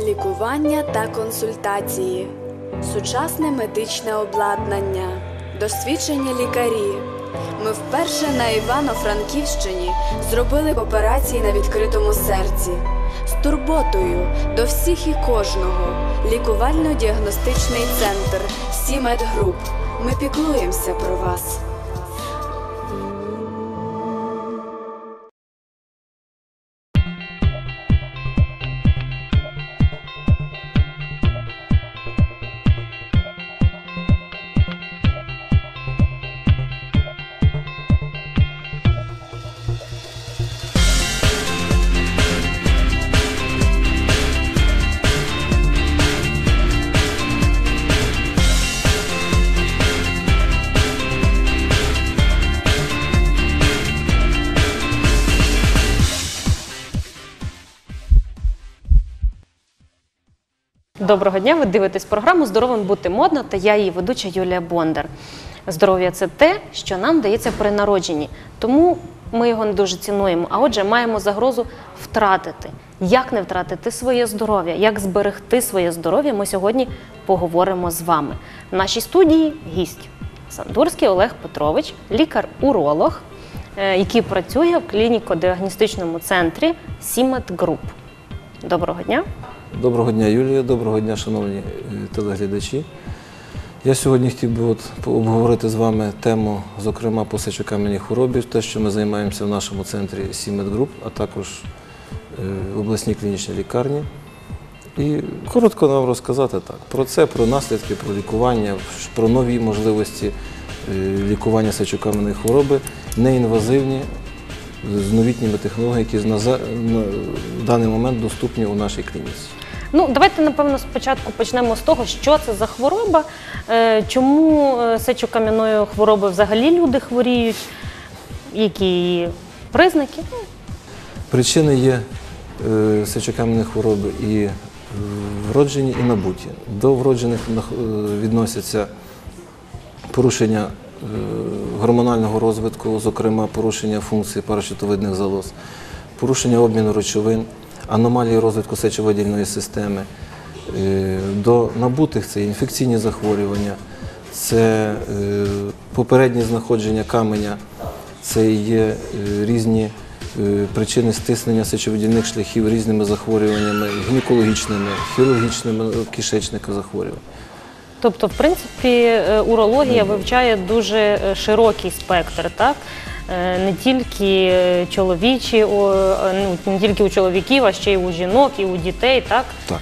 лікування та консультації, сучасне медичне обладнання, досвідчені лікарі. Ми вперше на Івано-Франківщині зробили операції на відкритому серці з турботою до всіх і кожного. Лікувально-діагностичний центр Сімед Груп. Ми піклуємося про вас. Доброго дня. Ви дивитесь програму Здоровим бути модно та я її ведуча Юлія Бондар. Здоров'я це те, що нам дається при народженні, тому ми його не дуже цінуємо. А отже, маємо загрозу втратити. Як не втратити своє здоров'я, як зберегти своє здоров'я, ми сьогодні поговоримо з вами. В нашій студії гість Сандурський Олег Петрович, лікар-уролог, е, який працює в клініко-діагностичному центрі Сімет Груп. Доброго дня. Доброго дня, Юлія, доброго дня, шановні е, телеглядачі. Я сьогодні хотів би от обговорити з вами тему, зокрема, по сечокам'яній хворобі, те, що ми займаємося в нашому центрі Сімет Груп, а також е, в обласній клінічній лікарні. І коротко нам розказати так про це, про наслідки, про лікування, про нові можливості е, лікування сечокам'яної хвороби, неінвазивні, з новітніми технологіями, які на даний момент доступні у нашій клініці. Ну, давайте, напевно, спочатку почнемо з того, що це за хвороба, е, чому е, сечокам'яною хворобою взагалі люди хворіють, які її признаки. Ну, Причини є е, сечокам'яної хвороби і вроджені, і набуті. До вроджених відносяться порушення гормонального розвитку, зокрема порушення функції паращитовидних залоз, порушення обміну речовин, аномалії розвитку сечовидільної системи. Е, До набутих це інфекційні захворювання, це е, попереднє знаходження каменя, це є е, різні е, причини стиснення сечовидільних шляхів різними захворюваннями, гінекологічними, хірургічними е, кишечника захворювань. Тобто, в принципі, е, урологія вивчає дуже е, широкий спектр, так? Е, Не тільки чоловічі, ну, не тільки у чоловіків, а ще й у жінок, і у дітей, так? Так.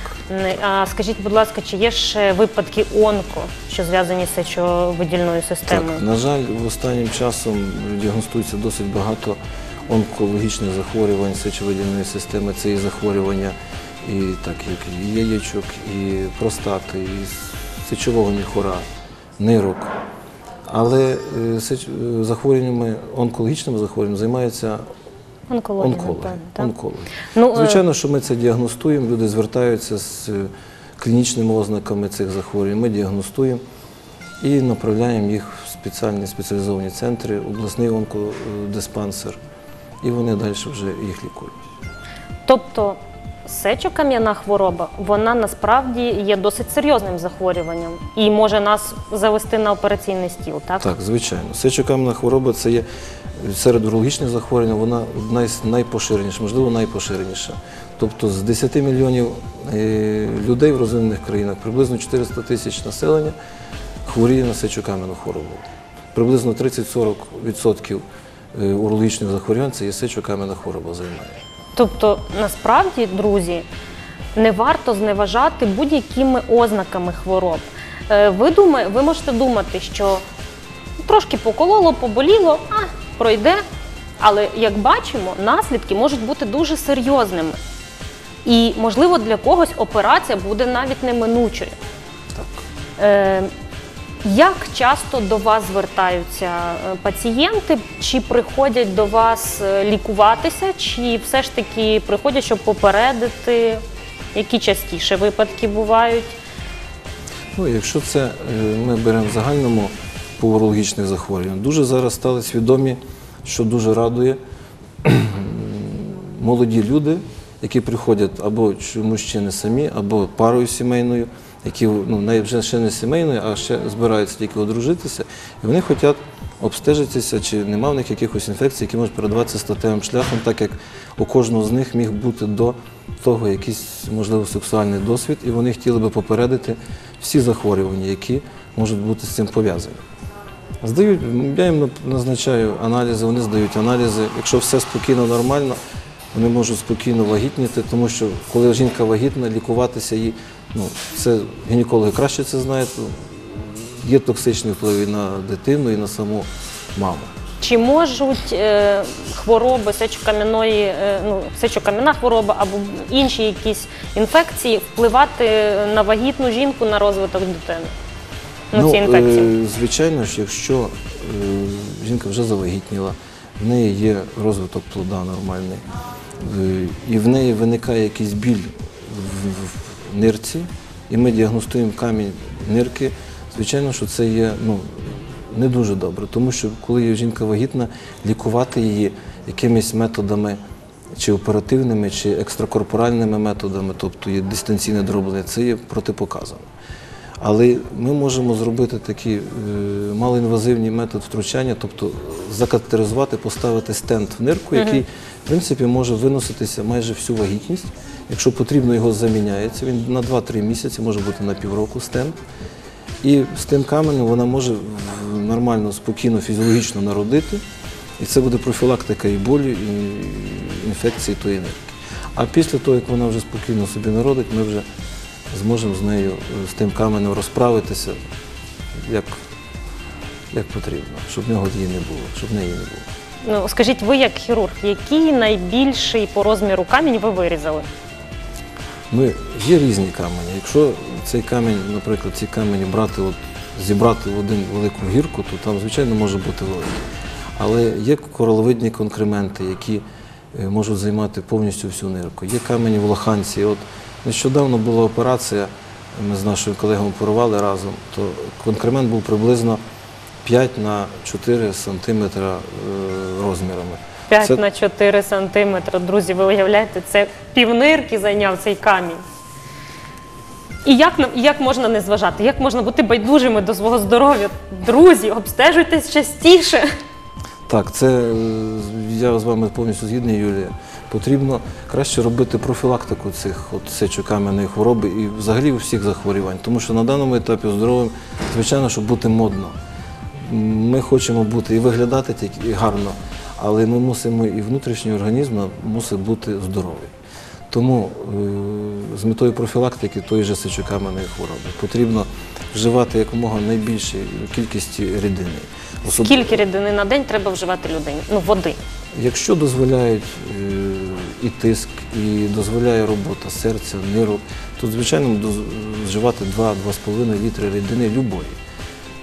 А скажіть, будь ласка, чи є ще випадки онко, що зв'язані з сечовидільною системою? Так, на жаль, останнім часом діагностується досить багато онкологічних захворювань сечовидільної системи. Це і захворювання і так як і яєчок, і простати, і сечового міхура, нирок. Але е, е, захворюваннями, онкологічними захворюваннями займаються онкологи. онкологи. Ну, е, Звичайно, що ми це діагностуємо, люди звертаються з клінічними ознаками цих захворювань. Ми діагностуємо і направляємо їх в спеціальні спеціалізовані центри, обласний онкодиспансер, і вони далі вже їх лікують. Тобто сечокам'яна хвороба, вона насправді є досить серйозним захворюванням і може нас завести на операційний стіл, так? Так, звичайно. Сечокам'яна хвороба це є серед урологічних захворювань, вона одна із найпоширеніша, можливо, найпоширеніша. Тобто з 10 мільйонів е, людей в розвинених країнах приблизно 400 тисяч населення хворіє на сечокам'яну хворобу. Приблизно 30-40% е, урологічних захворювань це є сечокам'яна хвороба займає. Тобто, насправді, друзі, не варто зневажати будь-якими ознаками хвороб. Е, Ви, думає, ви можете думати, що трошки покололо, поболіло, а пройде. Але як бачимо, наслідки можуть бути дуже серйозними. І, можливо, для когось операція буде навіть неминучою. Так. Е, як часто до вас звертаються е, пацієнти? Чи приходять до вас е, лікуватися, чи все ж таки приходять, щоб попередити? Які частіше випадки бувають? Ну, якщо це е, ми беремо в загальному по урологічних захворюваннях, дуже зараз стали свідомі, що дуже радує молоді люди які приходять або чи мужчини самі, або парою сімейною, які ну, вже ще не сімейною, а ще збираються тільки одружитися, і вони хочуть обстежитися, чи нема в них якихось інфекцій, які можуть передаватися статевим шляхом, так як у кожного з них міг бути до того якийсь, можливо, сексуальний досвід, і вони хотіли би попередити всі захворювання, які можуть бути з цим пов'язані. Здають, я їм назначаю аналізи, вони здають аналізи. Якщо все спокійно, нормально, вони можуть спокійно вагітніти, тому що коли жінка вагітна, лікуватися їй, ну, це гінекологи краще це знають. ну, Є токсичний вплив і на дитину, і на саму маму. Чи можуть е, хвороби сечокам'яної, е, ну, сечокам'яна хвороба або інші якісь інфекції впливати на вагітну жінку на розвиток дитини? Ну, ці інфекції. е, звичайно ж, якщо е, жінка вже завагітніла, в неї є розвиток плода нормальний, і в неї виникає якийсь біль в, в нирці, і ми діагностуємо камінь нирки, звичайно, що це є ну, не дуже добре, тому що коли є жінка вагітна, лікувати її якимись методами. Чи оперативними, чи екстракорпоральними методами, тобто є дистанційне дроблення, це є протипоказано. Але ми можемо зробити такий е, малоінвазивний метод втручання, тобто закатеризувати, поставити стенд в нирку, який, в принципі, може виноситися майже всю вагітність. Якщо потрібно, його заміняється. Він на 2-3 місяці, може бути на півроку стенд. І з тим каменем вона може нормально, спокійно, фізіологічно народити. І це буде профілактика і болю, і інфекції тої нирки. А після того, як вона вже спокійно собі народить, ми вже зможемо з нею, з тим каменем розправитися як, як потрібно, щоб в нього її не було, щоб в неї не було. Ну, скажіть, ви як хірург, який найбільший по розміру камінь ви вирізали? Ми, є різні камені. Якщо цей камінь, наприклад, ці камені брати, от, зібрати в один велику гірку, то там, звичайно, може бути великий. Але є кораловидні конкременти, які е, можуть займати повністю всю нирку. Є камені в лоханці. От нещодавно була операція, ми з нашою колегою оперували разом, то конкремент був приблизно 5 на 4 сантиметра е, розмірами. 5 Це- на 4 сантиметри. Друзі, ви уявляєте, це півнирки зайняв цей камінь. І як, як можна не зважати? Як можна бути байдужими до свого здоров'я? Друзі, обстежуйтесь частіше. Так, це е, я з вами повністю згідний, Юлія. Потрібно краще робити профілактику цих от сечокам'яної хвороби і взагалі всіх захворювань. Тому що на даному етапі здоровим, звичайно, щоб бути модно. Ми хочемо бути і виглядати тільки і гарно, але ми мусимо і внутрішній організм мусить бути здоровий. Тому е, з метою профілактики тої же сечокам'яної хвороби потрібно вживати якомога найбільшій кількості рідини. Особ- Скільки рідини на день треба вживати людині? Ну, води. Якщо дозволяють е, і тиск, і дозволяє робота серця, нирок, то звичайно вживати 2-2,5 літри рідини любої.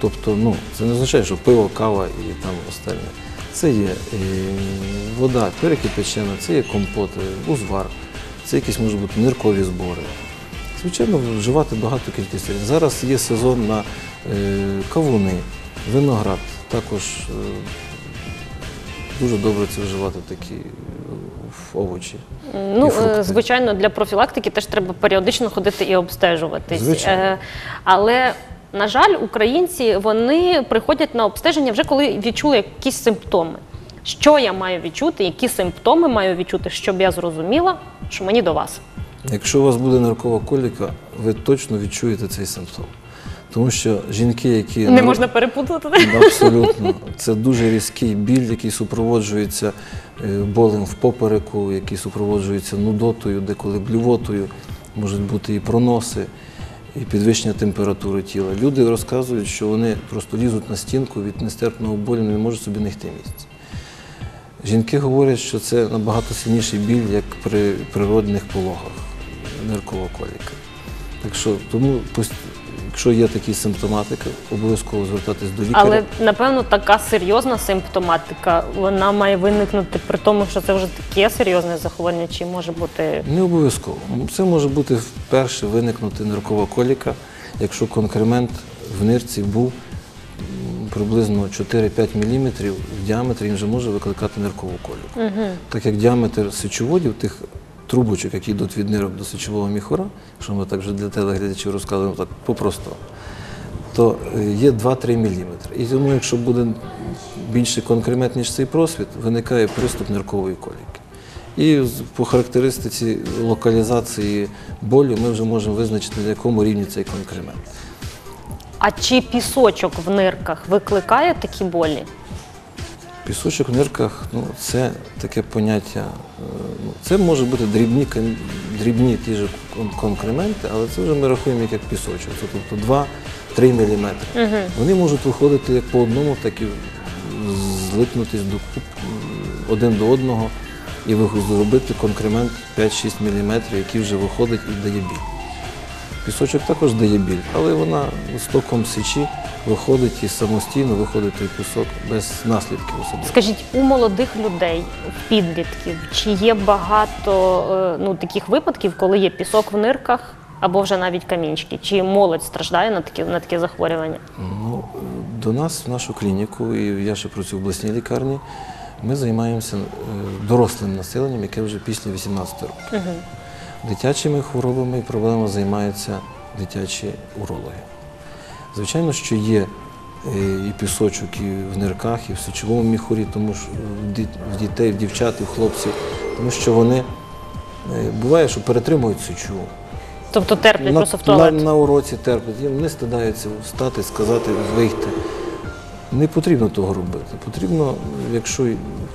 Тобто, ну, це не означає, що пиво, кава і там остальне. Це є е, вода перекипячена, це є компоти, узвар, це якісь можуть бути ниркові збори. Звичайно, вживати багато кількість. Зараз є сезон на е, кавуни, виноград, також е, дуже добре це вживати такі е, овочі. Ну, І е, звичайно, для профілактики теж треба періодично ходити і обстежуватись. Звичайно. Е, Але, на жаль, українці вони приходять на обстеження вже коли відчули якісь симптоми. Що я маю відчути, які симптоми маю відчути, щоб я зрозуміла, що мені до вас. Якщо у вас буде наркова коліка, ви точно відчуєте цей симптом. Тому що жінки, які Не можна перепутати. Абсолютно. Це дуже різкий біль, який супроводжується е, болем в попереку, який супроводжується нудотою, деколи блювотою, можуть бути і проноси, і підвищення температури тіла. Люди розказують, що вони просто лізуть на стінку від нестерпного болю, не можуть собі знайти місце. Жінки говорять, що це набагато сильніший біль, як при природних пологах, ниркова коліка. Так що, тому, пос- якщо є такі симптоматики, обов'язково звертатись до лікаря. Але напевно така серйозна симптоматика вона має виникнути при тому, що це вже таке серйозне захворювання, чи може бути Не обов'язково. Це може бути вперше виникнути ниркова коліка, якщо конкремент в нирці був приблизно 4-5 мм в діаметрі, він вже може викликати ниркову коліку. Так як діаметр сечоводів тих трубочок, які йдуть від нирок до сечового міхура, що ми так вже для телеглядачів розказуємо так по-простому, то е, є 2-3 мм. І тому, якщо буде більший конкремент, ніж цей просвіт, виникає приступ ниркової коліки. І по характеристиці локалізації болю ми вже можемо визначити, на якому рівні цей конкремент. А чи пісочок в нирках викликає такі болі? Пісочок в нирках ну, це таке поняття. е, Ну, це може бути дрібні, дрібні ті ж конкременти, але це вже ми рахуємо як, пісочок. Це, тобто 2-3 мм. Вони можуть виходити як по одному, так і злипнутись до один до одного і зробити конкремент 5-6 мм, який вже виходить і дає біль. Пісочок також дає біль, але вона з током сечі виходить і самостійно виходить той пісок без наслідків особливо. Скажіть, у молодих людей, в підлітків, чи є багато е, ну, таких випадків, коли є пісок в нирках або вже навіть камінчики? Чи молодь страждає на такі, на такі захворювання? Ну, до нас, в нашу клініку, і я ще працюю в обласній лікарні, ми займаємося е, дорослим населенням, яке вже після 18 років. Дитячими хворобами і проблемами займаються дитячі урологи. Звичайно, що є е, і пісочок і в нирках, і в сечовому міхурі, тому що в дітей, в дівчат, і в хлопців, тому що вони е, буває, що перетримують сечу. Тобто терплять На, просто в туалет? на, на уроці терплять, не стидаються встати, сказати, вийти. Не потрібно того робити. Потрібно, якщо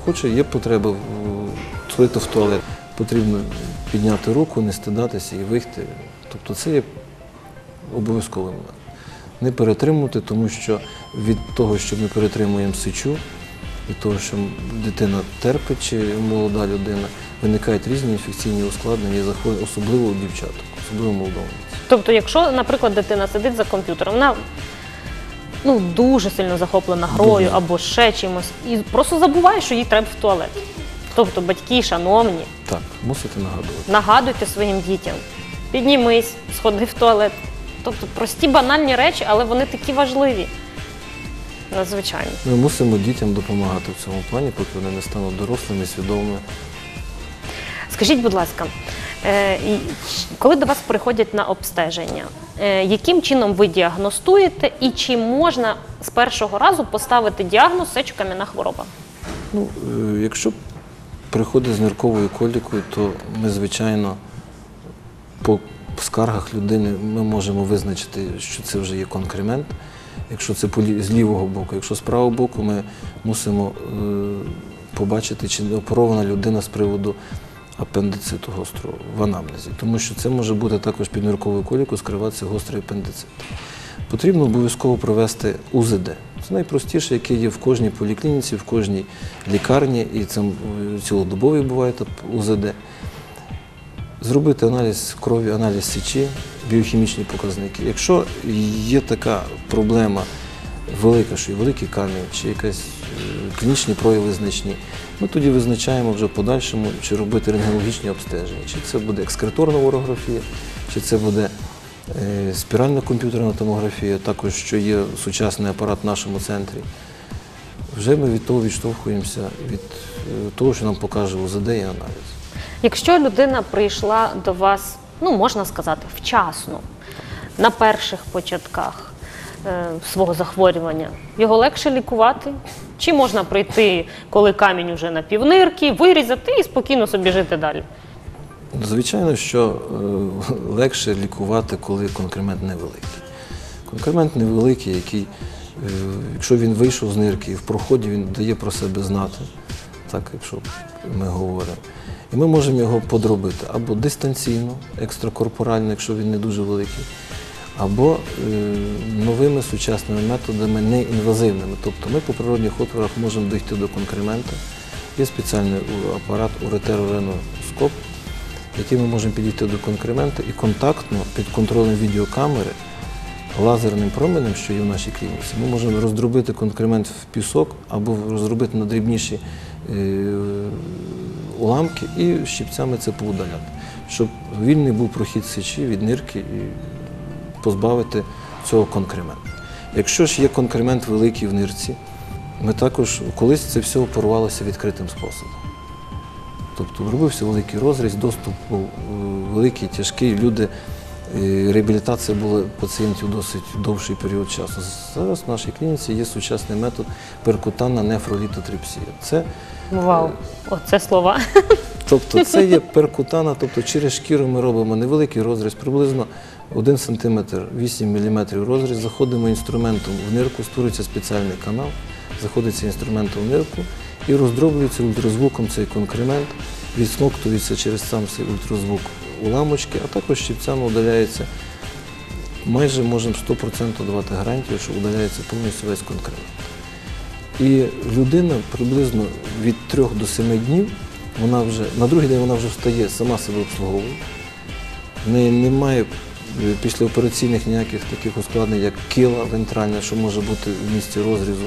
хоче, є потреба сходити в туалет, потрібно підняти руку, не стидатися і вийти. Тобто це є обов'язковим. Не перетримувати, тому що від того, що ми перетримуємо сечу, від того, що дитина терпить чи молода людина, виникають різні інфекційні ускладнення особливо у дівчаток, особливо молодому віці. Тобто, якщо, наприклад, дитина сидить за комп'ютером, вона ну, дуже сильно захоплена грою Дуже. або ще чимось, і просто забуває, що їй треба в туалет. Тобто, батьки, шановні, Так, мусите нагадувати. нагадуйте своїм дітям, піднімись, сходи в туалет. Тобто прості банальні речі, але вони такі важливі. Надзвичайно. Ми мусимо дітям допомагати в цьому плані, поки вони не стануть дорослими, свідомими. Скажіть, будь ласка, е, коли до вас приходять на обстеження, е, яким чином ви діагностуєте і чи можна з першого разу поставити діагноз сечокам'яна хвороба? Ну, е, якщо приходить з нирковою колікою, то ми, звичайно, по скаргах людини ми можемо визначити, що це вже є конкремент. Якщо це з лівого боку, якщо з правого боку, ми мусимо е, побачити, чи не оперована людина з приводу апендициту гострого в анамнезі. Тому що це може бути також під нирковою колікою скриватися гострий апендицит. Потрібно обов'язково провести УЗД. Це найпростіше, яке є в кожній поліклініці, в кожній лікарні, і це м, цілодобові буває УЗД. Зробити аналіз крові, аналіз сечі, біохімічні показники. Якщо є така проблема велика, що є великий камінь, чи якісь е, клінічні прояви значні, ми тоді визначаємо вже в подальшому, чи робити рентгенологічні обстеження, чи це буде екскреторна урографія, чи це буде е, спіральна комп'ютерна томографія, також що є сучасний апарат в нашому центрі. Вже ми від того відштовхуємося від е, того, що нам покаже УЗД і аналіз. Якщо людина прийшла до вас, ну можна сказати, вчасно, на перших початках е, свого захворювання, його легше лікувати? Чи можна прийти, коли камінь уже на півнирки, вирізати і спокійно собі жити далі? Звичайно, що е, легше лікувати, коли конкремент невеликий. Конкремент невеликий, який, е, якщо він вийшов з нирки в проході, він дає про себе знати, так, якщо ми говоримо. І ми можемо його подробити або дистанційно, екстракорпорально, якщо він не дуже великий, або е, новими сучасними методами, неінвазивними. Тобто ми по природних отворах можемо дійти до конкремента. Є спеціальний апарат уретерореноскоп, яким ми можемо підійти до конкремента і контактно під контролем відеокамери лазерним променем, що є в нашій клініці, ми можемо роздробити конкремент в пісок або розробити на дрібніші е, уламки і щипцями це поудаляти, щоб вільний був прохід сечі від нирки і позбавити цього конкременту. Якщо ж є конкремент великий в нирці, ми також колись це все оперувалося відкритим способом. Тобто робився великий розріз, доступ був е, великий, тяжкий. Люди, е, реабілітація була пацієнтів досить довший період часу. Зараз в нашій клініці є сучасний метод перкутанна нефролітотрипсія. Це Вау, оце слова. Тобто це є перкутана, тобто через шкіру ми робимо невеликий розріз, приблизно 1 см, 8 мм розріз, заходимо інструментом в нирку, створюється спеціальний канал, заходиться інструментом в нирку і роздроблюється ультразвуком цей конкремент, відсмоктується через сам цей ультразвук уламочки, а також щипцями удаляється. Майже можемо 100% давати гарантію, що удаляється повністю весь конкремент. І людина приблизно від 3 до 7 днів, вона вже, на другий день вона вже встає, сама себе обслуговує. В неї немає е, післяопераційних ніяких таких ускладнень, як кила вентральна, що може бути в місці розрізу.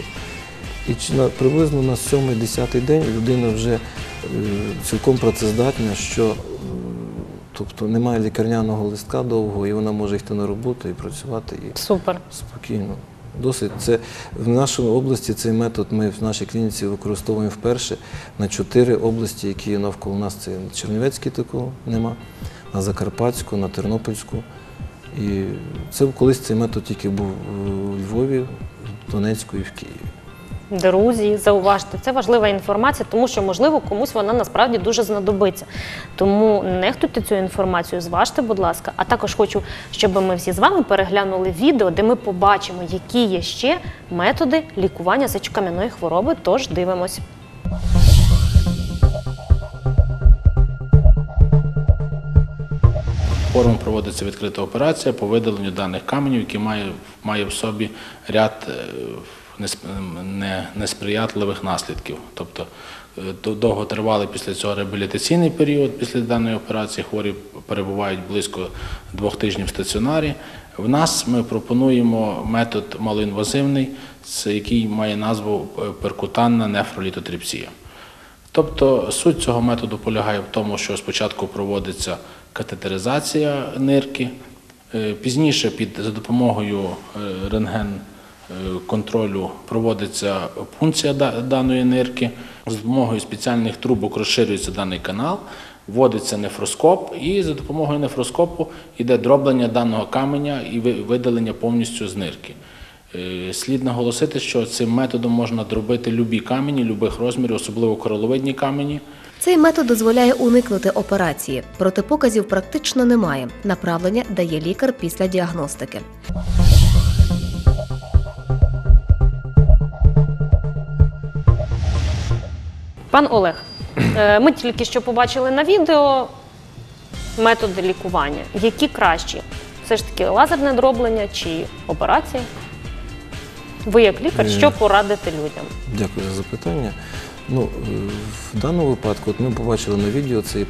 І на, приблизно на 7-10 день людина вже е, цілком працездатна, що е, тобто немає лікарняного листка довго, і вона може йти на роботу і працювати. І Супер. Спокійно. Досить. Це в нашій області цей метод ми в нашій клініці використовуємо вперше на чотири області, які є навколо нас. Це на Чернівецькій такого нема, на Закарпатську, на Тернопільську. І це колись цей метод тільки був у Львові, в Донецьку і в Києві. Друзі, зауважте, це важлива інформація, тому що, можливо, комусь вона насправді дуже знадобиться. Тому нехтуйте цю інформацію, зважте, будь ласка. А також хочу, щоб ми всі з вами переглянули відео, де ми побачимо, які є ще методи лікування сечокам'яної хвороби. Тож дивимось. Хворому проводиться відкрита операція по видаленню даних каменів, які має, має в собі ряд е, несприятливих наслідків. Тобто е, до- довготривалий після цього реабілітаційний період після даної операції хворі перебувають близько двох тижнів в стаціонарі. В нас ми пропонуємо метод малоінвазивний, який має назву е, перкутанна нефролітотрипсія. Тобто суть цього методу полягає в тому, що спочатку проводиться катетеризація нирки, е, пізніше за допомогою рентген контролю проводиться пункція даної нирки. За допомогою спеціальних трубок розширюється даний канал, вводиться нефроскоп, і за допомогою нефроскопу йде дроблення даного каменя і видалення повністю з нирки. Е, Слід наголосити, що цим методом можна дробити любі камені, любих розмірів, особливо короловидні камені. Цей метод дозволяє уникнути операції. Протипоказів практично немає. Направлення дає лікар після діагностики. Пан Олег, е, ми тільки що побачили на відео методи лікування. Які кращі? Все ж таки лазерне дроблення чи операція? Ви як лікар, Е. що порадите людям? Дякую за запитання. Ну, е, в даному випадку, от ми побачили на відео, це і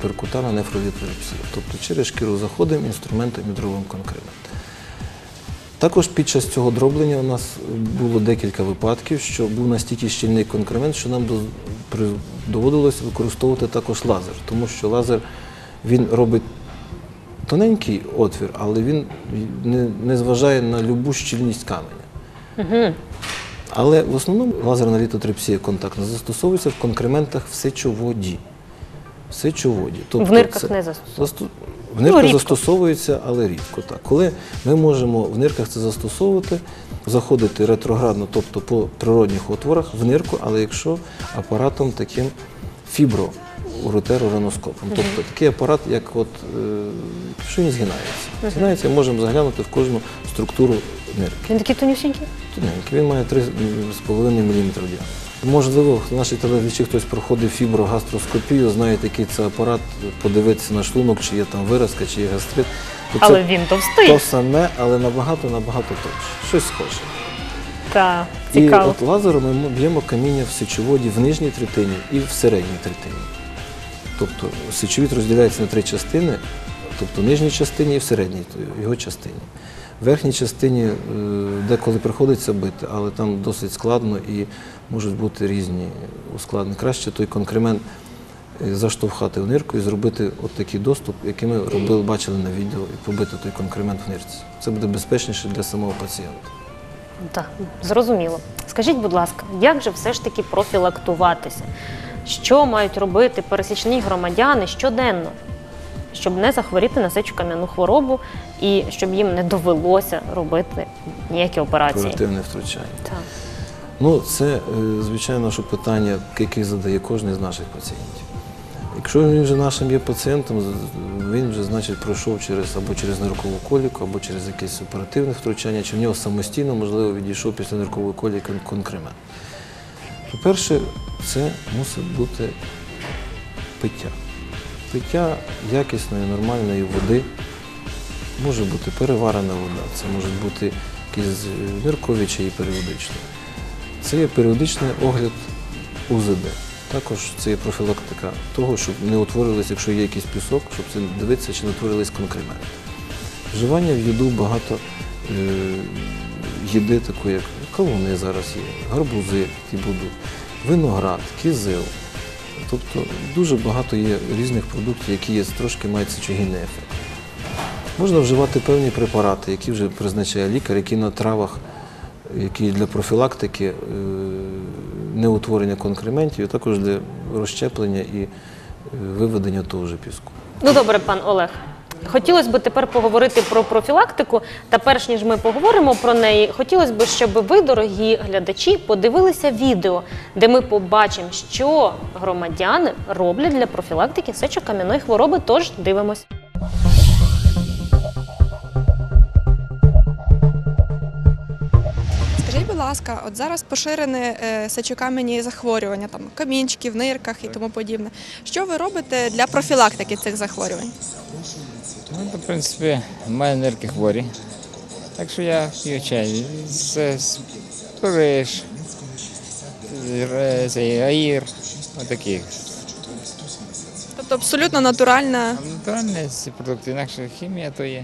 нефролітотрипсія. Тобто через шкіру заходимо інструментом і дробимо конкретно. Також під час цього дроблення у нас було декілька випадків, що був настільки щільний конкремент, що нам доводилось використовувати також лазер, тому що лазер він робить тоненький отвір, але він не, не зважає на любу щільність каменя. Але в основному лазерна літотрипсія контактна застосовується в конкрементах в сечоводі. В. В нирках це- не застосовується. В нирках рідко. застосовується, але рідко. Так. Коли ми можемо в нирках це застосовувати, заходити ретроградно, тобто по природних отворах в нирку, але якщо апаратом таким фібро уретерореноскопом. Тобто такий апарат, як от, е, що він згинається. Згинається, можемо заглянути в кожну структуру нирки. Він такий тонюсінький? Тоненький, він має 3,5 мм діаметр. Можливо, наші телеглядачі хтось проходив фіброгастроскопію, знає, який це апарат, подивитися на шлунок, чи є там виразка, чи є гастрит. Але це він товстий. то саме, але набагато набагато тоньше. Щось схоже. Так, І от лазером ми б'ємо каміння в сечоводі в нижній третині і в середній третині. Тобто сечовід розділяється на три частини, тобто в нижній частині і в середній його частині. В верхній частині е, деколи приходиться бити, але там досить складно і можуть бути різні ускладнення. Краще той конкремент е, заштовхати в нирку і зробити от такий доступ, який ми робили, бачили на відео, і побити той конкремент в нирці. Це буде безпечніше для самого пацієнта. Так, зрозуміло. Скажіть, будь ласка, як же все ж таки профілактуватися? що мають робити пересічні громадяни щоденно, щоб не захворіти на сечокам'яну хворобу і щоб їм не довелося робити ніякі операції. Оперативне втручання. Так. Ну, це, е, звичайно, що питання, яке задає кожен з наших пацієнтів. Якщо він вже нашим є пацієнтом, він вже, значить, пройшов через або через ниркову коліку, або через якесь оперативне втручання, чи в нього самостійно, можливо, відійшов після ниркової коліки конкремент. По-перше, це мусить бути пиття. Пиття якісної, нормальної води. Може бути переварена вода, це можуть бути якісь е, ниркові чаї періодично. Це є періодичний огляд УЗД. Також це є профілактика того, щоб не утворились, якщо є якийсь пісок, щоб це дивитися, чи не утворились конкременти. Вживання в їду багато е, їди, такої, як кавуни зараз є, гарбузи, ті будуть, виноград, кізил. Тобто дуже багато є різних продуктів, які є, трошки мають сечогінний ефект. Можна вживати певні препарати, які вже призначає лікар, які на травах, які для профілактики е, неутворення конкрементів, а також для розщеплення і е, виведення того же піску. Ну добре, пан Олег. Хотілося б тепер поговорити про профілактику. Та перш ніж ми поговоримо про неї, хотілося б, щоб ви, дорогі глядачі, подивилися відео, де ми побачимо, що громадяни роблять для профілактики сечокам'яної хвороби. Тож дивимось. Скажіть, будь ласка, от зараз поширене е, сечокам'яні захворювання, там камінчики в нирках і тому подібне. Що ви робите для профілактики цих захворювань? Ну, то, в принципі, в мене нирки хворі. Так що я п'ю чай. Це з Париж, е, цей аїр, отаких. Тобто абсолютно натуральна. А натуральні ці продукти, інакше хімія то є.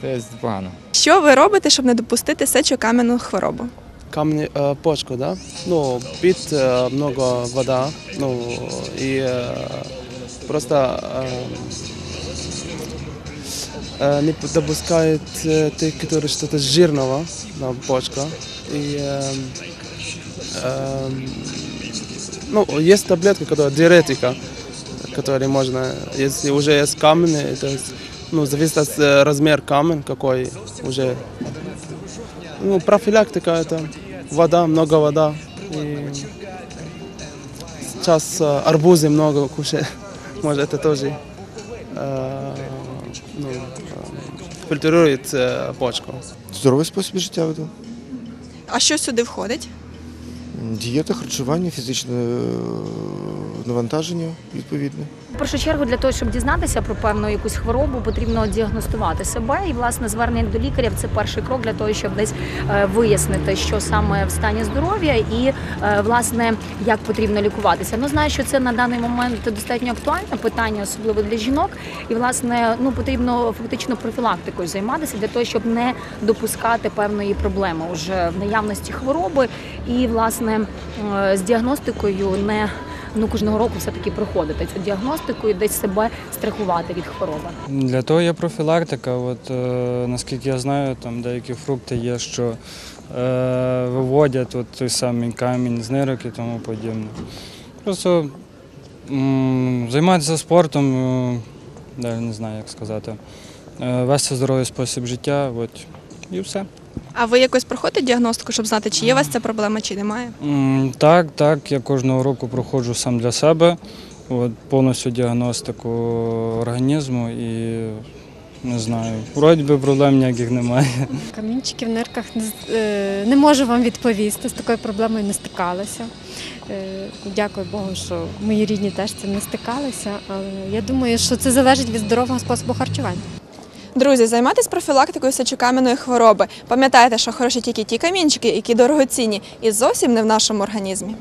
То є погано. Що ви робите, щоб не допустити сечокам'яну хворобу? камни, э, почку, да? Ну, пить э, много вода, ну, и э, просто э, э, не допускает э, те, которые что-то жирного на почка. И, э, э, ну, есть таблетка, которая диуретика, которые можно, если уже есть камни, то есть, ну, зависит от э, размер камень, какой уже ну, профилактика это вода, много вода. И сейчас э, арбузы много кушать. Может, это тоже э, э, фильтрует бочку. Здоровий спосіб життя веду. А що сюди входить? Дієта, харчування, фізичне е, навантаження відповідне. В першу чергу для того, щоб дізнатися про певну якусь хворобу, потрібно діагностувати себе. І власне звернення до лікаря це перший крок для того, щоб десь е, вияснити, що саме в стані здоров'я, і е, власне як потрібно лікуватися. Ну знаю, що це на даний момент достатньо актуальне питання, особливо для жінок. І власне ну потрібно фактично профілактикою займатися для того, щоб не допускати певної проблеми уже в наявності хвороби, і власне е, з діагностикою не ну кожного року все таки проходити цю діагностику і десь себе страхувати від хвороби. Для того є профілактика. От, е, наскільки я знаю, там деякі фрукти є, що е, виводять от той самий камінь з нирок і тому подібне. Просто займатися спортом, е, не знаю, як сказати, е, вести здоровий спосіб життя, от, і все. А ви якось проходите діагностику, щоб знати, чи є у вас ця проблема, чи немає? М, Так, так, я кожного року проходжу сам для себе, от, повністю діагностику організму і не знаю, вроді би проблем ніяких немає. Камінчики в нирках не, з- е, не можу вам відповісти, з такою проблемою не стикалася. Е, Дякую Богу, що мої рідні теж з цим не стикалися. Але я думаю, що це залежить від здорового способу харчування. Друзі, займайтесь профілактикою сечокам'яної хвороби. Пам'ятайте, що хороші тільки ті камінчики, які дорогоцінні і зовсім не в нашому організмі.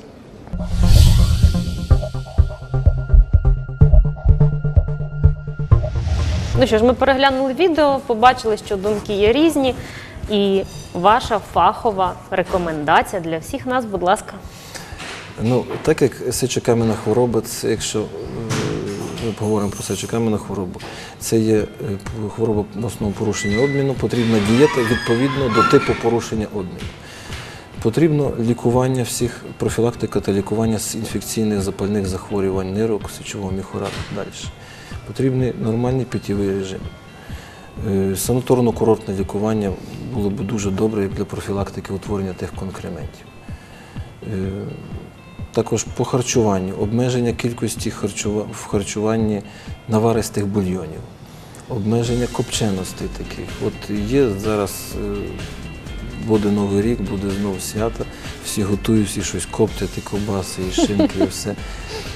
Ну що ж, ми переглянули відео, побачили, що думки є різні, і ваша фахова рекомендація для всіх нас, будь ласка. Ну, так як сечокам'яна хвороба, це якщо е, поговоримо про сечокам'яну хворобу, це є е, хвороба в основному порушення обміну, потрібна дієта відповідно до типу порушення обміну. Потрібно лікування всіх, профілактика та лікування з інфекційних запальних захворювань, нирок, сечового міхура далі. Потрібний нормальний питєвий режим. Е, Санаторно-курортне лікування було б дуже добре для профілактики утворення тих конкрементів. Також по харчуванню, обмеження кількості в харчуванні наваристих бульйонів, обмеження копченостей таких. От є зараз, е, буде Новий рік, буде знову свято, всі готують, всі щось коптять, і ковбаси, і шинки, і все.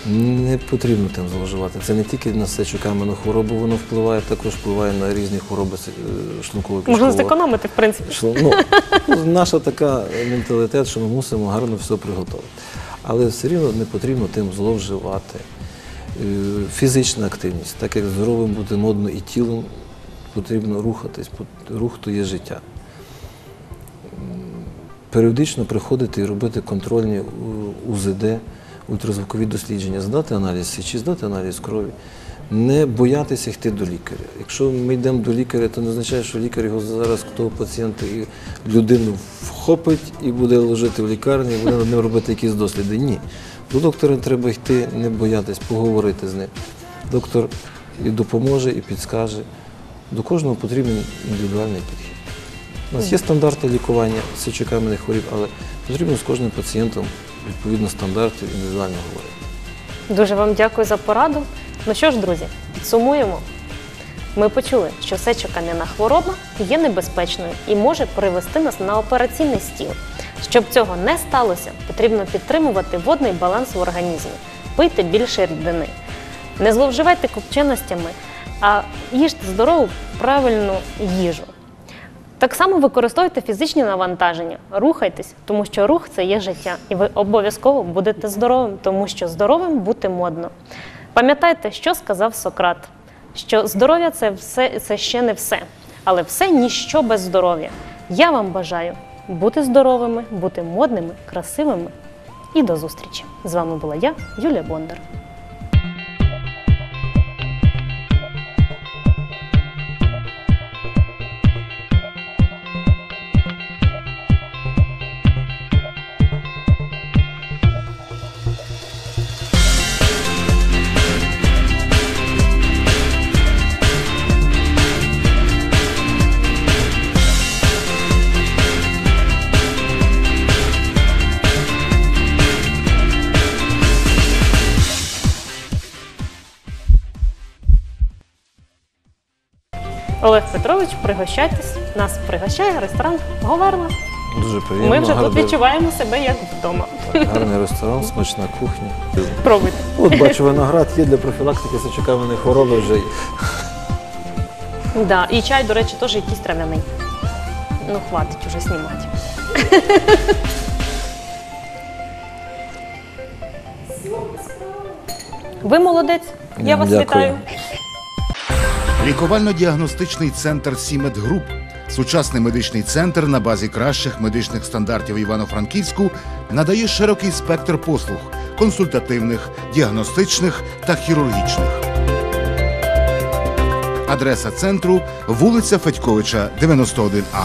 Не потрібно тим зловживати. Це не тільки на сечокаменну хворобу воно впливає, також впливає на різні хвороби е, шлунково Можна зекономити, в принципі. ну, наша така менталітет, що ми мусимо гарно все приготувати. Але все рівно не потрібно тим зловживати. Е, Фізична активність, так як здоровим бути модно і тілом, потрібно рухатись, рух то є життя. Періодично приходити і робити контрольні е, УЗД, ультразвукові дослідження, здати аналіз сечі, здати аналіз крові. Не боятися йти до лікаря. Якщо ми йдемо до лікаря, то не означає, що лікар його зараз того пацієнта і людину вхопить і буде ложити в лікарні, і буде над ним робити якісь досліди. Ні. До доктора треба йти, не боятись, поговорити з ним. Доктор і допоможе, і підскаже. До кожного потрібен індивідуальний підхід. У нас є стандарти лікування сечокаменних хворіб, але потрібно з кожним пацієнтом відповідно стандартів індивідуально говорити. Дуже вам дякую за пораду. Ну що ж, друзі, підсумуємо. Ми почули, що сечокам'яна хвороба є небезпечною і може привести нас на операційний стіл. Щоб цього не сталося, потрібно підтримувати водний баланс в організмі, пийте більше рідини. Не зловживайте копченостями, а їжте здорову, правильну їжу. Так само використовуйте фізичні навантаження, рухайтесь, тому що рух це є життя, і ви обов'язково будете здоровим, тому що здоровим бути модно. Пам'ятайте, що сказав Сократ: що здоров'я це все це ще не все, але все ніщо без здоров'я. Я вам бажаю бути здоровими, бути модними, красивими. І до зустрічі! З вами була я, Юлія Бондар. Олег Петрович, пригощайтесь. Нас пригощає ресторан Говерла. Дуже приємно. Ми вже тут гарний- відчуваємо себе як вдома. так, гарний ресторан, смачна кухня. Пробуйте. От бачу, виноград є для профілактики сечокаменної хвороби вже. Да, і чай, до речі, теж якийсь трав'яний. Ну, хватить уже знімати. Ви молодець, я вас Дякую. вітаю. Лікувально-діагностичний центр Сімет Груп сучасний медичний центр на базі кращих медичних стандартів Івано-Франківську надає широкий спектр послуг консультативних, діагностичних та хірургічних. Адреса центру вулиця Федьковича, 91А.